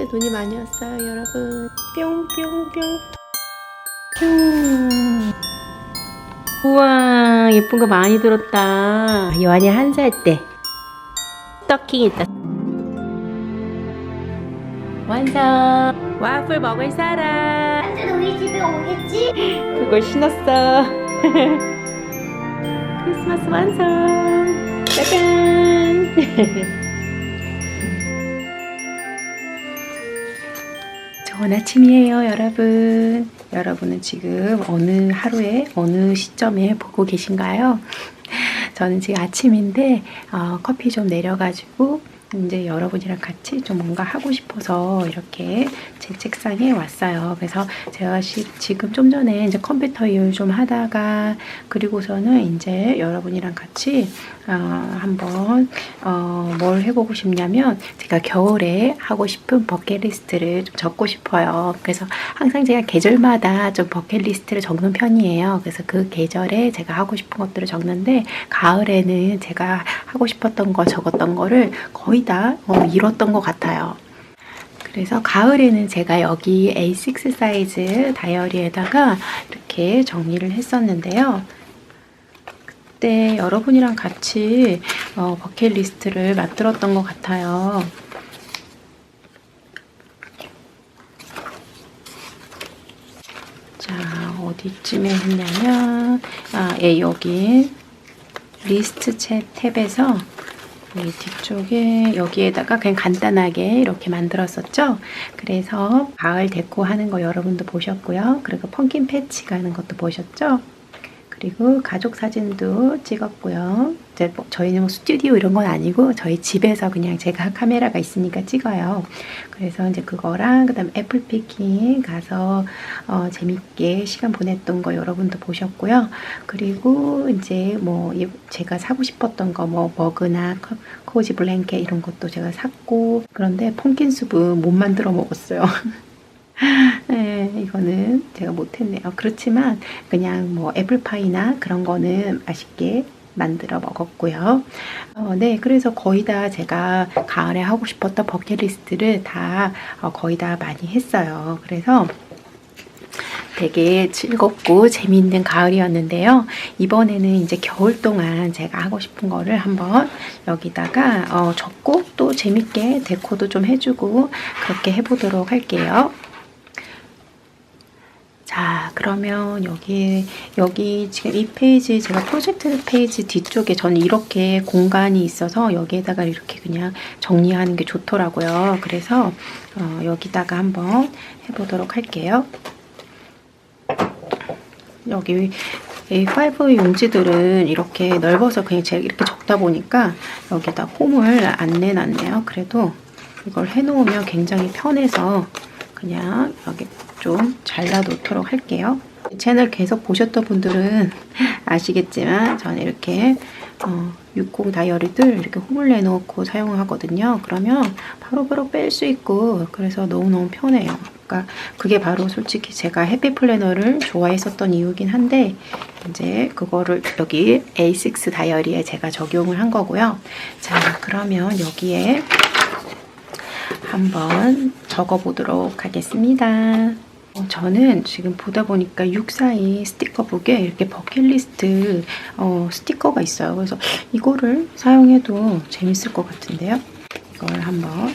진짜 눈이 많이 왔어요, 여러분. 뿅뿅뿅. 뿅. 우와, 예쁜 거 많이 들었다. 요한이 한 살 때. 스토킹 있다. 완성. 와플 먹을 사람. 언제는 우리 집에 오겠지? 그걸 신었어. 크리스마스 완성. 짜잔. 좋은 아침이에요, 여러분. 여러분은 지금 어느 하루에 어느 시점에 보고 계신가요? 저는 지금 아침인데 어, 커피 좀 내려가지고 이제 여러분이랑 같이 좀 뭔가 하고 싶어서 이렇게 제 책상에 왔어요. 그래서 제가 시, 지금 좀 전에 이제 컴퓨터 일 좀 하다가 그리고서는 이제 여러분이랑 같이 어, 한번 어, 뭘 해보고 싶냐면 제가 겨울에 하고 싶은 버킷리스트를 좀 적고 싶어요. 그래서 항상 제가 계절마다 좀 버킷리스트를 적는 편이에요. 그래서 그 계절에 제가 하고 싶은 것들을 적는데 가을에는 제가 하고 싶었던 거 적었던 거를 거의 다 어, 이뤘던 것 같아요. 그래서 가을에는 제가 여기 A6 사이즈 다이어리에다가 이렇게 정리를 했었는데요. 그때 여러분이랑 같이 어, 버킷리스트를 만들었던 것 같아요. 자, 어디쯤에 했냐면, 아, 예, 여기 리스트 탭 탭에서 이 뒤쪽에 여기에다가 그냥 간단하게 이렇게 만들었었죠. 그래서 가을 데코 하는 거 여러분도 보셨고요. 그리고 펑킨 패치 가는 것도 보셨죠. 그리고 가족 사진도 찍었고요. 이제 뭐 저희는 뭐 스튜디오 이런 건 아니고 저희 집에서 그냥 제가 카메라가 있으니까 찍어요. 그래서 이제 그거랑 그다음 애플 피킹 가서 어, 재밌게 시간 보냈던 거 여러분도 보셨고요. 그리고 이제 뭐 이- 제가 사고 싶었던 거 뭐 머그나 코- 코지 블랭켓 이런 것도 제가 샀고 그런데 펑킨 수프 못 만들어 먹었어요. 네, 이거는 제가 못했네요. 그렇지만 그냥 뭐 애플파이나 그런 거는 맛있게 만들어 먹었고요. 어, 네, 그래서 거의 다 제가 가을에 하고 싶었던 버킷리스트를 다 어, 거의 다 많이 했어요. 그래서 되게 즐겁고 재미있는 가을이었는데요. 이번에는 이제 겨울 동안 제가 하고 싶은 거를 한번 여기다가 어, 적고 또 재밌게 데코도 좀 해주고 그렇게 해보도록 할게요. 자, 그러면 여기, 여기 지금 이 페이지, 제가 프로젝트 페이지 뒤쪽에 저는 이렇게 공간이 있어서 여기에다가 이렇게 그냥 정리하는 게 좋더라고요. 그래서 어, 여기다가 한번 해보도록 할게요. 여기 A5 용지들은 이렇게 넓어서 그냥 제가 이렇게 적다 보니까 여기다 홈을 안 내놨네요. 그래도 이걸 해놓으면 굉장히 편해서 그냥 여기 좀 잘라 놓도록 할게요. 채널 계속 보셨던 분들은 아시겠지만 저는 이렇게 어, 60 다이어리들 이렇게 홈을 내놓고 사용하거든요. 그러면 바로바로 뺄 수 있고 그래서 너무너무 편해요. 그러니까 그게 바로 솔직히 제가 해피 플래너를 좋아했었던 이유긴 한데 이제 그거를 여기 A6 다이어리에 제가 적용을 한 거고요. 자, 그러면 여기에 한번 적어보도록 하겠습니다. 어, 저는 지금 보다 보니까 642 스티커북에 이렇게 버킷리스트 어, 스티커가 있어요. 그래서 이거를 사용해도 재밌을 것 같은데요. 이걸 한번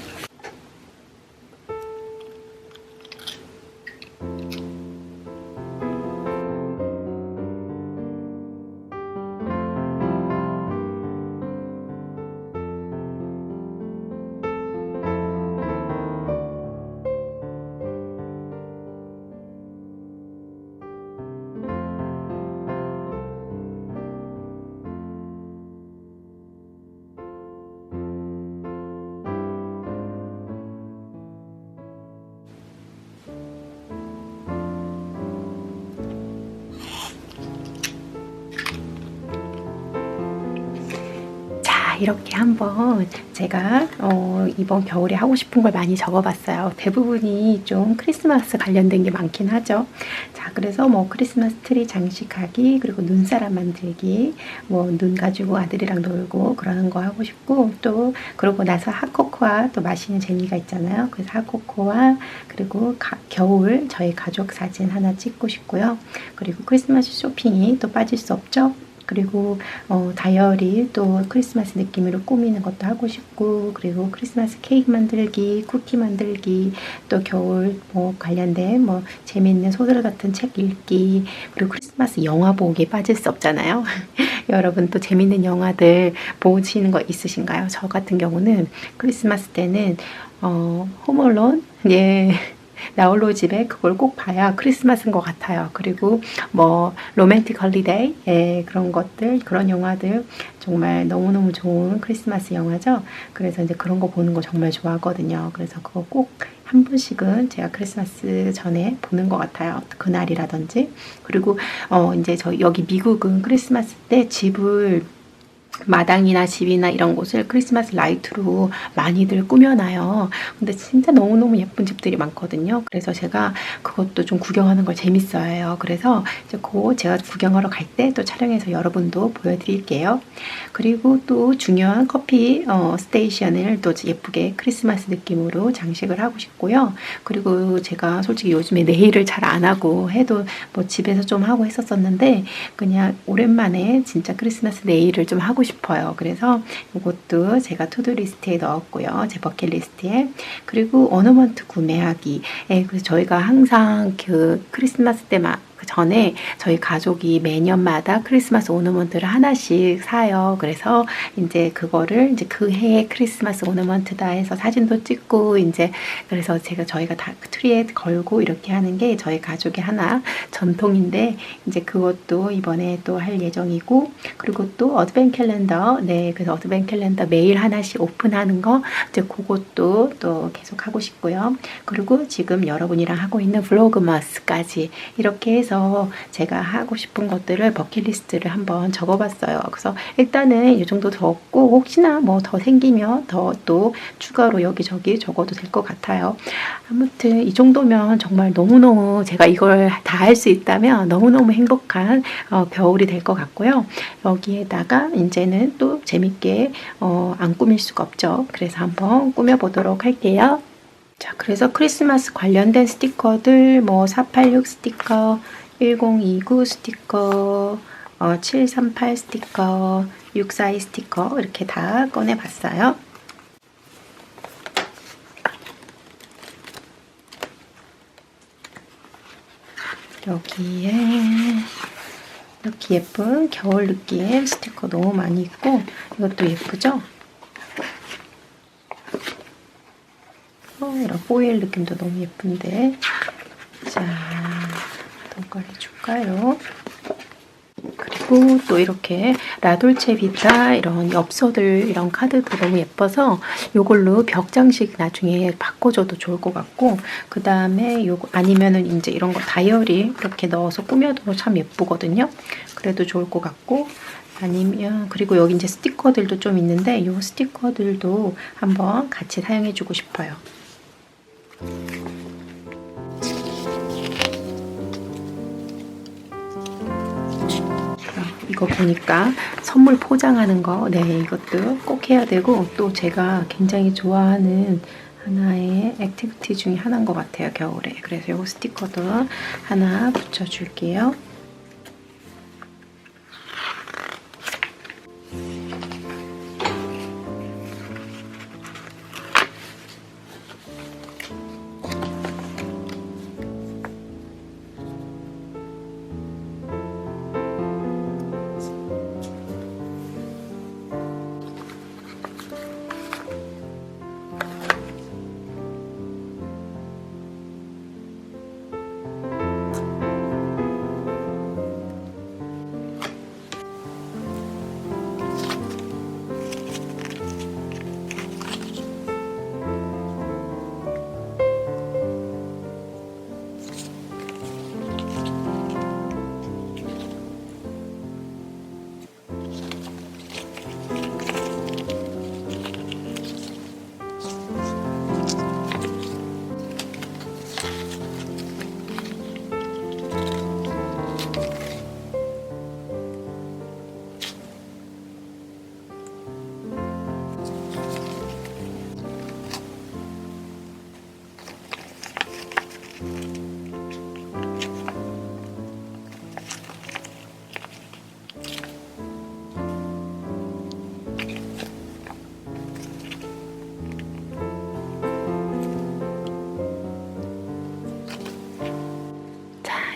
자, 이렇게 한번 제가 어, 이번 겨울에 하고 싶은 걸 많이 적어봤어요. 대부분이 좀 크리스마스 관련된 게 많긴 하죠. 자, 그래서 뭐 크리스마스 트리 장식하기, 그리고 눈사람 만들기, 뭐 눈 가지고 아들이랑 놀고 그러는 거 하고 싶고, 또 그러고 나서 핫코코아 또 마시는 재미가 있잖아요. 그래서 핫코코아, 그리고 가- 겨울 저희 가족 사진 하나 찍고 싶고요. 그리고 크리스마스 쇼핑이 또 빠질 수 없죠. 그리고 어, 다이어리 또 크리스마스 느낌으로 꾸미는 것도 하고 싶고 그리고 크리스마스 케이크 만들기, 쿠키 만들기, 또 겨울 뭐 관련된 뭐 재밌는 소설 같은 책 읽기 그리고 크리스마스 영화 보기 빠질 수 없잖아요. 여러분 또 재밌는 영화들 보시는 거 있으신가요? 저 같은 경우는 크리스마스 때는 어, 홈얼론 예. 나 홀로 집에 그걸 꼭 봐야 크리스마스인 것 같아요. 그리고 뭐 로맨틱 헐리데이 예, 그런 것들 그런 영화들 정말 너무너무 좋은 크리스마스 영화죠. 그래서 이제 그런 거 보는 거 정말 좋아하거든요. 그래서 그거 꼭 한 번씩은 제가 크리스마스 전에 보는 것 같아요. 그날이라든지 그리고 어 이제 저 여기 미국은 크리스마스 때 집을 마당이나 집이나 이런 곳을 크리스마스 라이트로 많이들 꾸며놔요. 근데 진짜 너무너무 예쁜 집들이 많거든요. 그래서 제가 그것도 좀 구경하는 걸 재밌어요. 그래서 이제 그 제가 구경하러 갈 때 또 촬영해서 여러분도 보여드릴게요. 그리고 또 중요한 커피 어, 스테이션을 또 예쁘게 크리스마스 느낌으로 장식을 하고 싶고요. 그리고 제가 솔직히 요즘에 네일을 잘 안 하고 해도 뭐 집에서 좀 하고 했었었는데 그냥 오랜만에 진짜 크리스마스 네일을 좀 하고 싶어요. 그래서 이것도 제가 투두 리스트에 넣었고요. 제 버킷 리스트에. 그리고 어너먼트 구매하기. 예, 그래서 저희가 항상 그 크리스마스 때만 그 전에 저희 가족이 매년마다 크리스마스 오너먼트를 하나씩 사요. 그래서 이제 그거를 이제 그 해의 크리스마스 오너먼트다 해서 사진도 찍고 이제 그래서 제가 저희가 다그 트리에 걸고 이렇게 하는 게 저희 가족의 하나 전통인데 이제 그것도 이번에 또 할 예정이고 그리고 또 어드벤 캘린더 네 그래서 어드벤 캘린더 매일 하나씩 오픈하는 거 이제 그것도 또 계속 하고 싶고요. 그리고 지금 여러분이랑 하고 있는 블로그마스까지 이렇게 해서 제가 하고 싶은 것들을 버킷리스트를 한번 적어봤어요. 그래서 일단은 이 정도 적고 혹시나 뭐 더 생기면 더 또 추가로 여기저기 적어도 될 것 같아요. 아무튼 이 정도면 정말 너무너무 제가 이걸 다 할 수 있다면 너무너무 행복한 어, 겨울이 될 것 같고요. 여기에다가 이제는 또 재밌게 어, 안 꾸밀 수가 없죠. 그래서 한번 꾸며보도록 할게요. 자, 그래서 크리스마스 관련된 스티커들, 뭐, 486 스티커, 1029 스티커, 어, 738 스티커, 642 스티커, 이렇게 다 꺼내봤어요. 여기에 이렇게 예쁜 겨울 느낌 스티커 너무 많이 있고, 이것도 예쁘죠? 어, 이런 포일 느낌도 너무 예쁜데. 해줄까요? 그리고 또 이렇게 라돌체 비타 이런 엽서들 이런 카드도 너무 예뻐서 이걸로 벽 장식 나중에 바꿔줘도 좋을 것 같고 그 다음에 요거 아니면은 이제 이런 거 다이어리 이렇게 넣어서 꾸며도 참 예쁘거든요. 그래도 좋을 것 같고 아니면 그리고 여기 이제 스티커들도 좀 있는데 이 스티커들도 한번 같이 사용해주고 싶어요. 이거 보니까 선물 포장하는 거, 네, 이것도 꼭 해야 되고, 또 제가 굉장히 좋아하는 하나의 액티비티 중에 하나인 것 같아요, 겨울에. 그래서 이 스티커도 하나 붙여줄게요.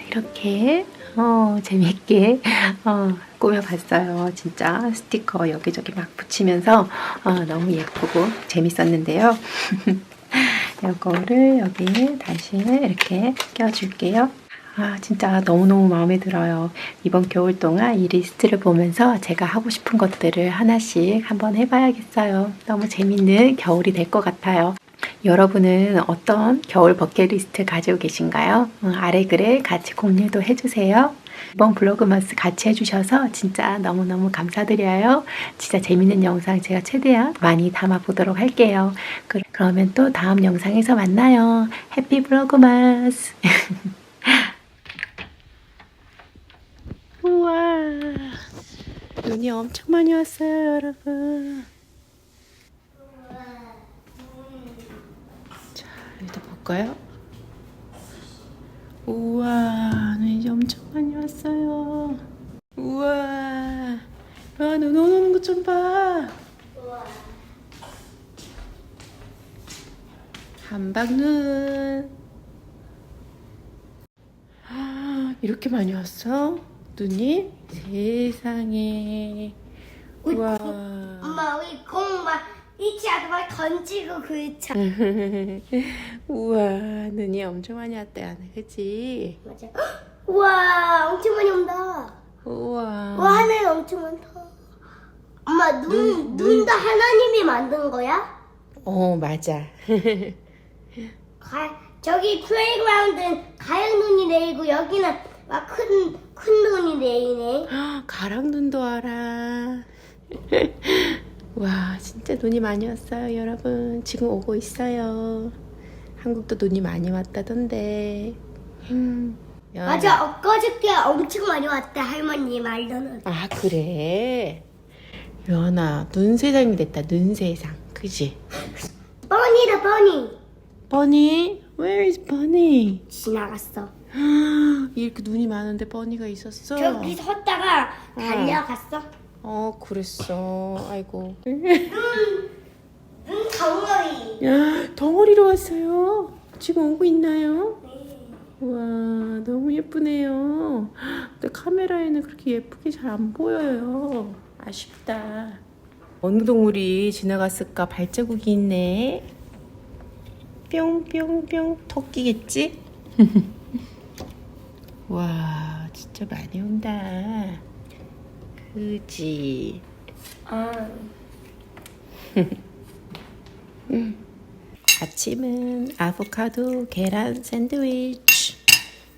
이렇게 어, 재밌게 어, 꾸며봤어요. 진짜 스티커 여기저기 막 붙이면서 어, 너무 예쁘고 재밌었는데요. 이거를 여기 다시 이렇게 껴줄게요. 아, 진짜 너무너무 마음에 들어요. 이번 겨울 동안 이 리스트를 보면서 제가 하고 싶은 것들을 하나씩 한번 해봐야겠어요. 너무 재밌는 겨울이 될 것 같아요. 여러분은 어떤 겨울 버킷리스트 가지고 계신가요? 어, 아래 글에 같이 공유도 해주세요. 이번 블로그마스 같이 해주셔서 진짜 너무너무 감사드려요. 진짜 재밌는 영상 제가 최대한 많이 담아보도록 할게요. 그- 그러면 또 다음 영상에서 만나요. 해피 블로그마스! 우와, 눈이 엄청 많이 왔어요, 여러분. 자, 여기다 볼까요? 우와, 눈이 엄청 많이 왔어요. 우와, 와, 눈 오는 것 좀 봐. 한방눈. 아, 이렇게 많이 왔어? 눈이? 세상에. 우와. 엄마 우리 공막 이치하다 막 던지고 그차 우와, 눈이 엄청 많이 왔다, 야 그치? 맞아 우와 엄청 많이 온다 우와. 와 하늘 엄청 많다 엄마 눈, 눈도 하나님이 만든 거야? 어, 맞아. 가, 저기 플레이그라운드는 가연 눈이 내리고 여기는 막 큰 큰 눈이 내리네 가랑눈도 알아. 와, 진짜 눈이 많이 왔어요, 여러분. 지금 오고 있어요. 한국도 눈이 많이 왔다던데. 음. 야. 맞아 엊그저께 엄청 많이 왔다 할머니 말로는 아, 그래? 연아, 눈 세상이 됐다, 눈 세상. 그지? 뻔이다 뻔이 버니? Where is Bunny? 지나갔어 이렇게 눈이 많은데 버니가 있었어? 저기 섰다가 달려갔어 어, 그랬어. 아이고. 눈 덩어리 야, 덩어리로 왔어요. 지금 오고 있나요? 네. 와, 너무 예쁘네요. 근데 카메라에는 그렇게 예쁘게 잘 안 보여요. 아쉽다. 어느 동물이 지나갔을까 발자국이 있네. 뿅뿅뿅 토끼겠지? 와, 진짜 많이 온다. 그지? 아 아침은 아보카도 계란 샌드위치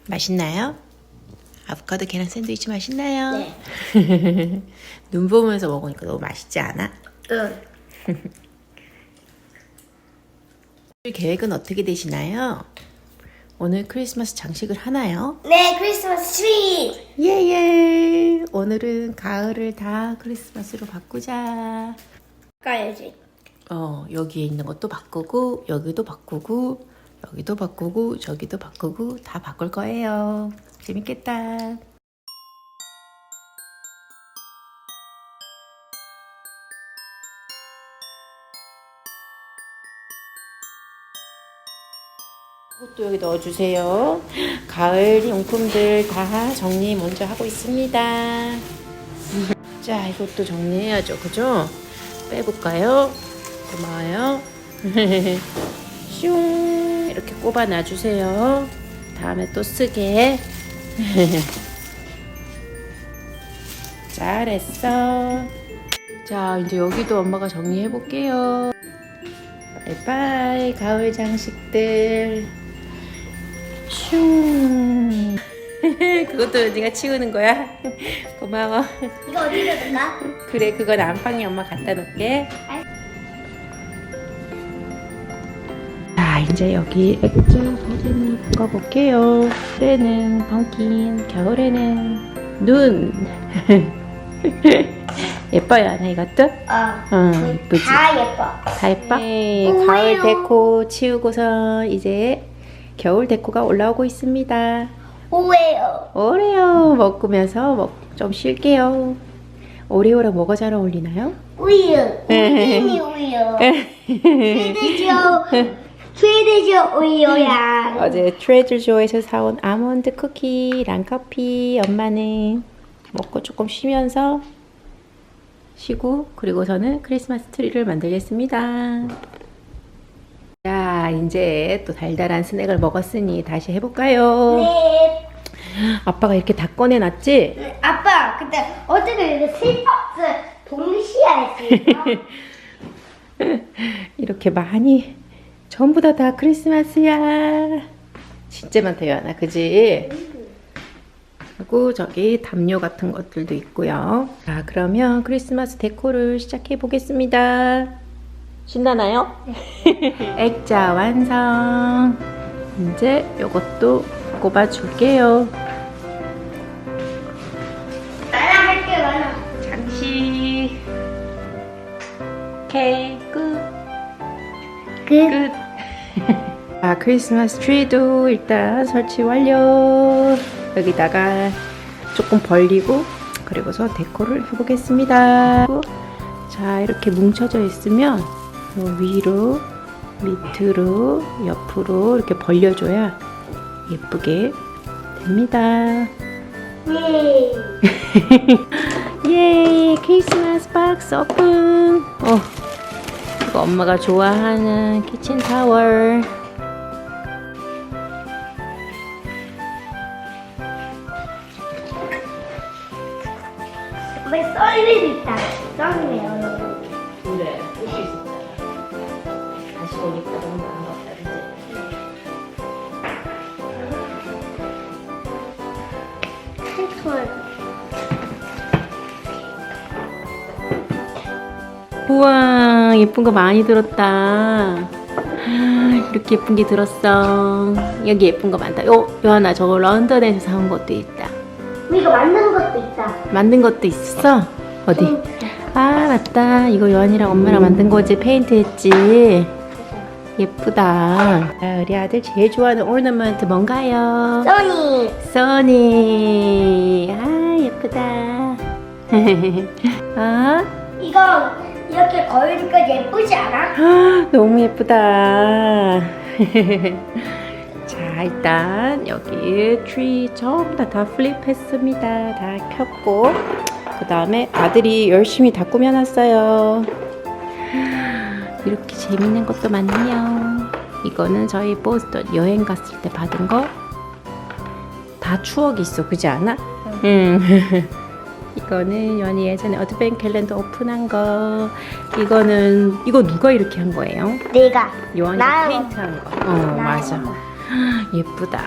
맛있나요? 아보카도 계란 샌드위치 맛있나요? 네. 눈 보면서 먹으니까 너무 맛있지 않아? 응. 오늘 계획은 어떻게 되시나요? 오늘 크리스마스 장식을 하나요? 네, 크리스마스 트리. 예예! 오늘은 가을을 다 크리스마스로 바꾸자. 가야지. 어, 여기에 있는 것도 바꾸고, 여기도 바꾸고, 여기도 바꾸고, 저기도 바꾸고, 다 바꿀 거예요. 재밌겠다. 그것도 여기 넣어주세요. 가을 용품들 다 정리 먼저 하고 있습니다. 자, 이것도 정리해야죠. 그죠? 빼볼까요? 고마워요. 슝 이렇게 꼽아 놔주세요. 다음에 또 쓰게. 잘했어. 자, 이제 여기도 엄마가 정리해 볼게요. 바이바이, 가을 장식들. 슝. 그것도 네가 치우는 거야? 고마워. 이거 어디다 둘까? 그래 그건 안방에 엄마 갖다 놓을게 자 이제 여기 액자 사진을 바꿔볼게요 올해는 펑킨 겨울에는 눈 예뻐요 하나 이것도? 어. 응 예쁘지? 다 예뻐. 다 예뻐? 네. 가을 데코 치우고서 이제 겨울 데코가 올라오고 있습니다. 오해요. 오레오 먹으면서 먹, 좀 쉴게요. 오레오랑 뭐가 잘 어울리나요? 우유. 우유니 우유. 최대죠. 최대죠 우유야. 어제 트레저조에서 사온 아몬드 쿠키랑 커피 엄마는 먹고 조금 쉬면서 쉬고 그리고서는 크리스마스 트리를 만들겠습니다. 자 이제 또 달달한 스낵을 먹었으니 다시 해볼까요? 네. 아빠가 이렇게 다 꺼내놨지? 아빠, 근데 어떻게 이거 실박스 동시에 있어? 이렇게 많이 전부 다 다 크리스마스야. 진짜 많다 요하나 그지? 그리고 저기 담요 같은 것들도 있고요. 자 그러면 크리스마스 데코를 시작해 보겠습니다. 신나나요? 액자 완성. 이제 이것도 꼽아 줄게요. 나랑 할게 많아. 장식. 오케이 끝. 끝. 끝. 아, 크리스마스 트리도 일단 설치 완료. 여기다가 조금 벌리고 그리고서 데코를 해보겠습니다. 자, 이렇게 뭉쳐져 있으면 요 위로, 밑으로, 옆으로 이렇게 벌려줘야 예쁘게 됩니다. 네. 예, 크리스마스 박스 오픈. 어, 이거 엄마가 좋아하는 키친 타월. 왜 썰리도 있다. 썰리 우와, 예쁜 거 많이 들었다. 아, 이렇게 예쁜 게 들었어. 여기 예쁜 거 많다. 요, 요 하나 저거 런던에서 사온 것도 있다. 이거 만든 것도 있다. 만든 것도 있어? 어디? 아, 맞다. 이거 요한이랑 엄마랑 만든 거지. 페인트 했지. 예쁘다. 자, 우리 아들 제일 좋아하는 오르나먼트 뭔가요? 써니. 써니. 아, 예쁘다. 아, 이거 이렇게 걸으니까 예쁘지 않아? 아, 너무 예쁘다. 자, 일단 여기 트리 전부 다, 다 플립했습니다. 다 켰고, 그 다음에 아들이 열심히 다 꾸며놨어요. 이렇게 재밌는 것도 많네요. 이거는 저희 보스턴 여행 갔을 때 받은 거. 다 추억이 있어, 그지 않아? 응. 이거는 연이 예전에 어드벤 캘린더 오픈한 거. 이거는 이거 누가 이렇게 한 거예요? 내가. 요한이가 나요. 페인트한 거. 어, 나요. 맞아. 예쁘다.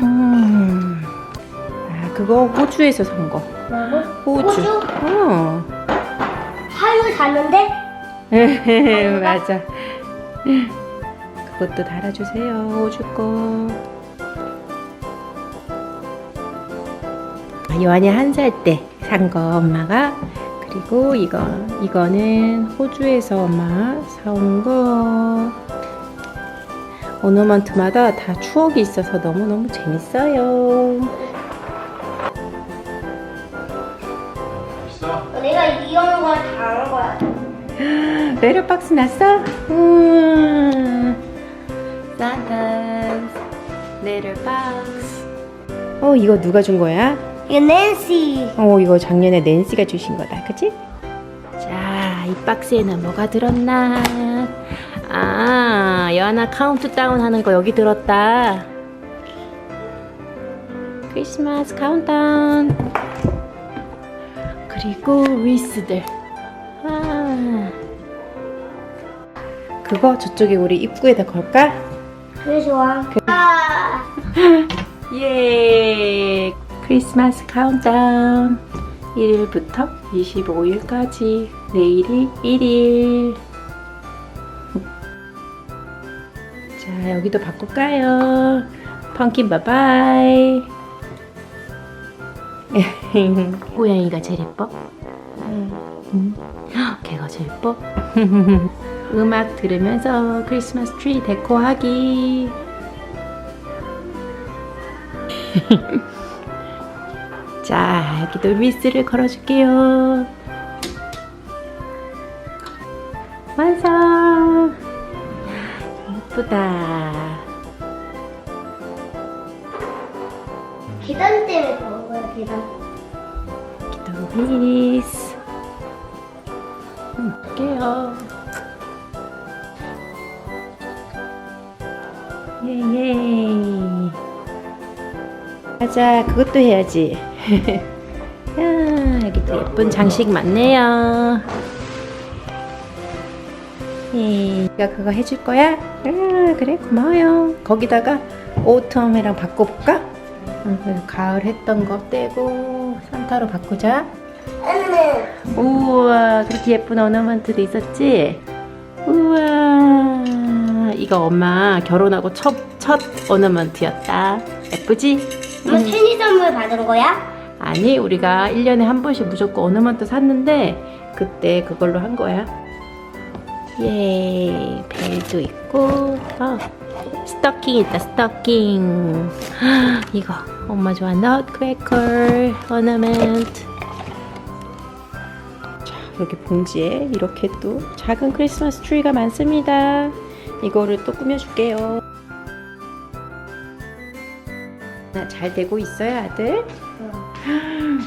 음. 아, 그거 호주에서 산 거. 호주. 호주? 어. 하유 샀는데? 맞아. 그것도 달아주세요. 호주 거. 아, 요한이 한 살 때 산 거 엄마가 그리고 이거 이거는 호주에서 엄마 사온 거 오너먼트마다 다 추억이 있어서 너무너무 재밌어요. 내가 이런 걸다한 거야. 레터박스 났어? 음. 산타's 레터 박스. 어, 이거 누가 준 거야? 이거 낸시. 어, 이거 작년에 낸시가 주신 거다. 그치? 자, 이 박스에는 뭐가 들었나? 아, 여하나 카운트다운 하는 거 여기 들었다. 크리스마스 카운트다운. 그리고 리스들. 아. 그거 저쪽에 우리 입구에다 걸까? 그래 좋아. 아. 예! 크리스마스 카운트다운 1일부터 25일까지 내일이 1일 자 여기도 바꿀까요? 펑킨 바바이 고양이가 제일 예뻐? 음. 헉, 걔가 제일 예뻐? 음악 들으면서 크리스마스 트리 데코하기 자, 여기도 미스를 걸어줄게요. 완성! 예쁘다. 계단 때문에 그런 거야 계단. 미스. 음, 볼게요. 가자, 그것도 해야지. 야, 여기도 예쁜 장식 많네요. 예, 내가 그거 해줄 거야? 아, 그래, 고마워요. 거기다가 오텀이랑 바꿔볼까? 응, 그래서 가을 했던 거 떼고 산타로 바꾸자. 음. 우와, 그렇게 예쁜 어너먼트도 있었지? 우와, 이거 엄마 결혼하고 첫, 첫 어너먼트였다. 예쁘지? 뭐 생일 선물 받은 거야? 아니, 우리가 1년에 한 번씩 무조건 어너먼트 샀는데, 그때 그걸로 한 거야. 예, 벨도 있고, 어, 스토킹 있다, 스토킹. 이거, 엄마 좋아, 넛크래커, 어너먼트. 자, 여기 봉지에 이렇게 또 작은 크리스마스 트리가 많습니다. 이거를 또 꾸며줄게요. 잘 되고 있어요, 아들?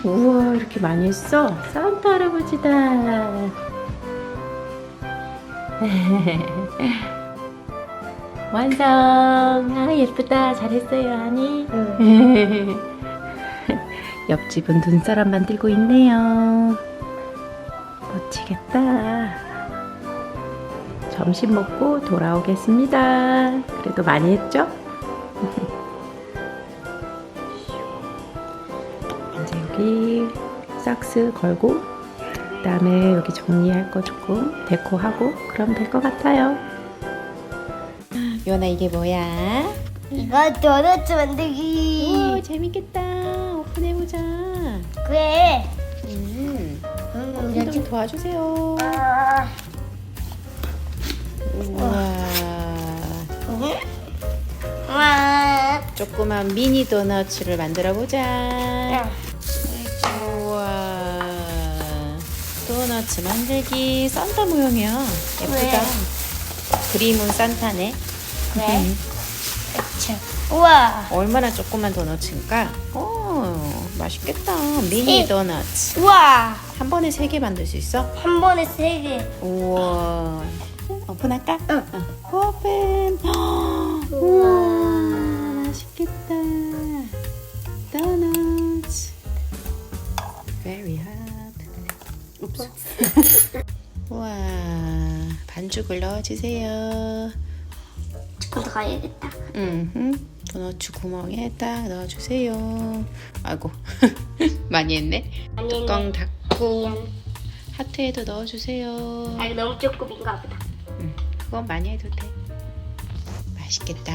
우와, 이렇게 많이 했어? 산타 할아버지다. 완성! 아, 예쁘다. 잘했어요, 아니? 옆집은 눈사람 만들고 있네요. 멋지겠다. 점심 먹고 돌아오겠습니다. 그래도 많이 했죠? 여기 삭스 걸고 그 다음에 여기 정리할 거 조금 데코하고 그럼 될 것 같아요. 요나 이게 뭐야? 이거 도넛 만들기. 오 재밌겠다. 오픈해보자. 그래. 음, 음, 좀, 좀 도와주세요. 아, 우와. 음. 와. 조그만 미니 도너츠를 만들어 보자. 도너츠 만들기 산타 모형이야. 예쁘다. 그림은 산타네. 그래. 자, 우와. 얼마나 조그만 도너츠인가? 오, 맛있겠다. 미니 이- 도너츠. 우와. 한 번에 세 개 만들 수 있어? 한 번에 세 개. 우와. 오픈할까? 응. 어, 오픈. 우와, 맛있겠다. 도넛. Very hot. Уп스. 우와, 반죽을 넣어주세요. 조금 더 가야겠다. 음, 도넛 구멍에 딱 넣어주세요. 아이고, 많이 했네. 뚜껑 닫고 미안. 하트에도 넣어주세요. 아, 너무 조금인가 보다. 음, 그건 많이 해도 돼. 맛있겠다.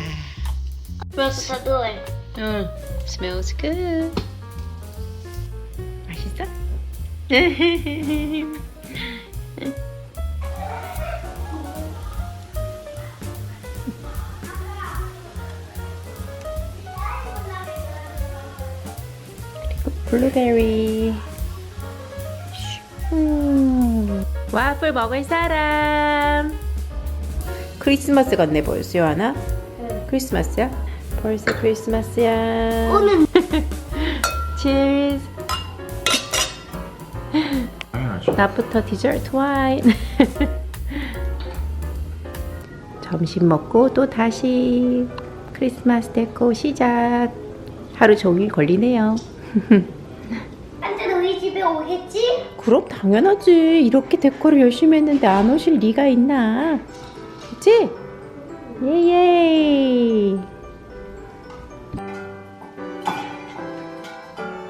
벌써 둘. 응, smells good. 블루베리. 음, 와플 먹을 사람. 크리스마스 같네 벌써 하나? 크리스마스야? 벌써 크리스마스야. 오늘 낮부터 디저트 와인. 점심 먹고 또 다시 크리스마스 데코 시작. 하루 종일 걸리네요. 한테 우리 집에 오겠지? 그럼 당연하지. 이렇게 데코를 열심히 했는데 안 오실 리가 있나? 그치? 예예.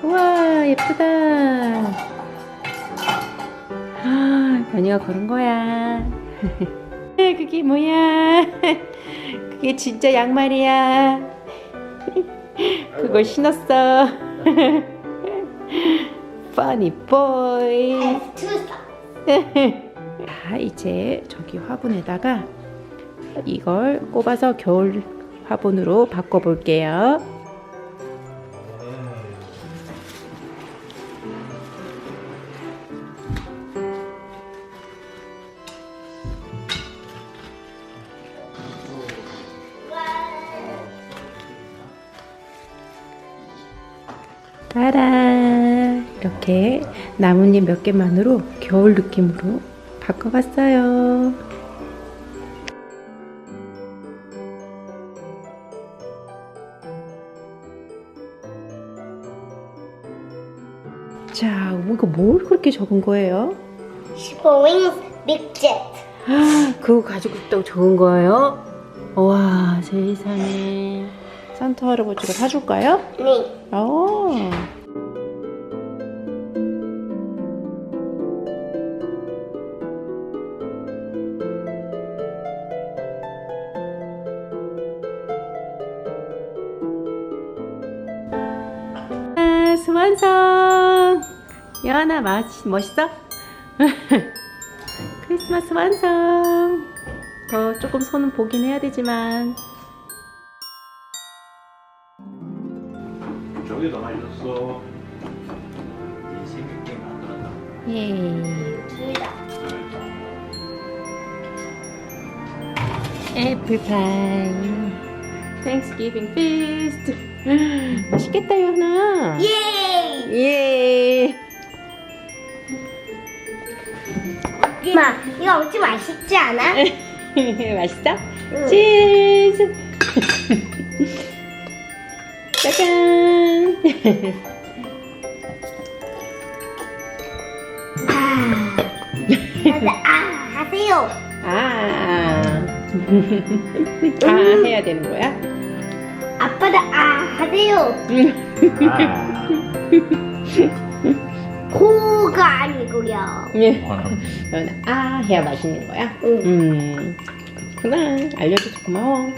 우와 예쁘다. 아 변이가 그런 거야. 그게 뭐야? 그게 진짜 양말이야. 그걸 신었어. Funny boy. 자, 이제 저기 화분에다가 이걸 꼽아서 겨울 화분으로 바꿔볼게요. 나뭇잎 몇 개만으로 겨울 느낌으로 바꿔봤어요. 자, 이거 뭘 그렇게 적은 거예요? 슈퍼윙스 빅젯. 아, 그거 가지고 있다고 적은 거예요? 와, 세상에. 산타 할아버지가 사줄까요? 네. 어. 연아 맛 멋있어? 크리스마스 완성! 더 조금 손은 보긴 해야 되지만 넣었어. 이 생일 게임 만들었다. 예. 애플파이 땡스기빙 피스트 맛있겠다 요나 예. 예 엄마, 이거 엄청 맛있지 않아? 맛있어? 응. 치즈 짜잔 다들 아 하세요. 아, 아 해야 되는 거야? 아빠도 아 하세요. 아, 고가 아니고요. 예. 원하는 연아 아 해야 맛있는 거야? 응. 음 그렇구나 알려줘서 고마워